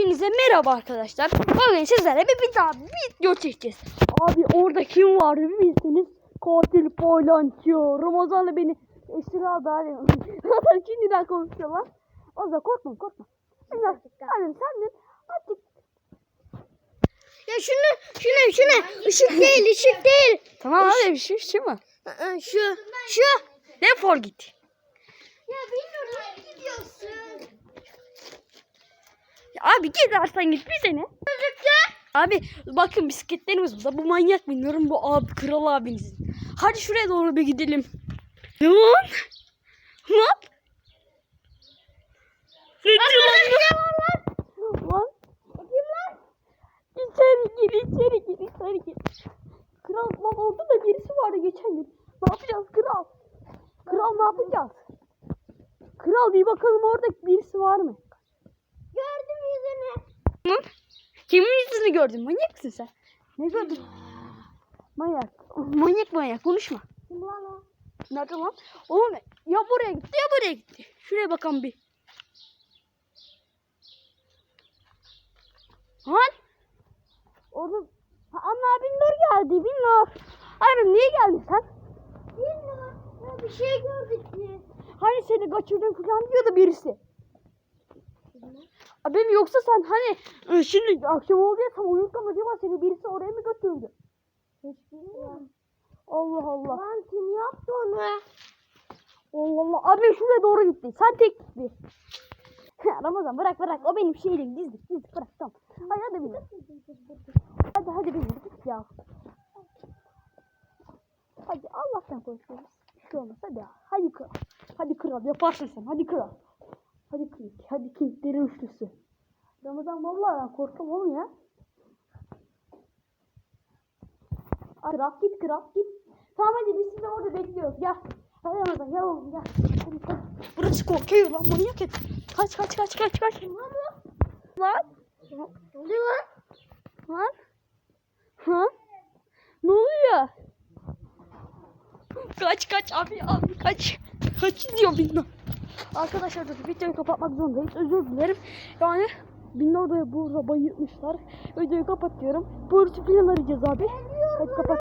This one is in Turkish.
Hepinize merhaba arkadaşlar. Bugün sizlere bir, bir daha video çekeceğiz. Abi orada kim vardı bilseniz. Katil Poylançıyor. Ramazan'la beni esir aldı abi. Zaten şimdiden konuşuyorlar. O zaman korkma korkma. Şimdi, abi sen de artık Ya şunu, şunu, şunu. Işık değil, ışık değil. Tamam abi bir şey mi? Aa, Şu, şu. Defol git. Ya bilmiyorum gidiyorsun? Abi gidersen git bir sene. Abi bakın bisikletlerimiz burada. Bu manyak bilmiyorum bu abi kral abiniz. Hadi şuraya doğru bir gidelim. Ne lan? Lan? Ne diyor lan? Lan? İçeri gir, içeri gir, içeri gir. Kral lan orada da birisi vardı geçen gün. Ne yapacağız kral? Kral ne yapacağız? Kral bir bakalım orada birisi var mı? Kimin yüzünü gördün? Manyak mısın sen? Ne gördün? Manyak. Manyak manyak konuşma. Kim lan o? Nerede lan? Oğlum ya buraya gitti ya buraya gitti. Şuraya bakalım bir. Lan. Ha, Anne Binnur geldi Binnur. Abi niye geldin sen? Ya bir şey gördük biz. Hani seni kaçırdın falan diyordu birisi. Abi yoksa sen hani e, şimdi akşam oldu ya tam uyurken acaba seni birisi oraya mı götürdü? Hiç bilmiyorum. Allah Allah. Lan kim yaptı onu? Allah Allah. Abi şuraya doğru gitti. Sen tek gitti. Ramazan bırak bırak. O benim şeyim. Dizdik dizdik bırak tamam. Hadi hadi bin. Hadi hadi. Git ya. Hadi Allah'tan konuşuyoruz. Bir şey olmaz hadi. Hadi kral. Hadi kral yaparsın sen. Hadi kral. Hadi king. Hadi kinglerin üçlüsü. Ramazan vallahi ben korktum oğlum ya. Hadi kral git kral git. Tamam hadi biz sizi orada bekliyoruz. Gel. Hadi Ramazan gel oğlum gel. Hadi kaç. Burası korkuyor lan manyak et. Kaç kaç kaç kaç kaç. Ne oluyor? Lan. Ne oluyor lan? Lan. Ha? Ne oluyor? Kaç kaç abi abi kaç. Kaç diyor Binno. Arkadaşlar dur videoyu kapatmak zorundayız. Özür dilerim. Yani Binno da burada bayılmışlar. Videoyu kapatıyorum. Bu plan arayacağız abi. Hadi kapat.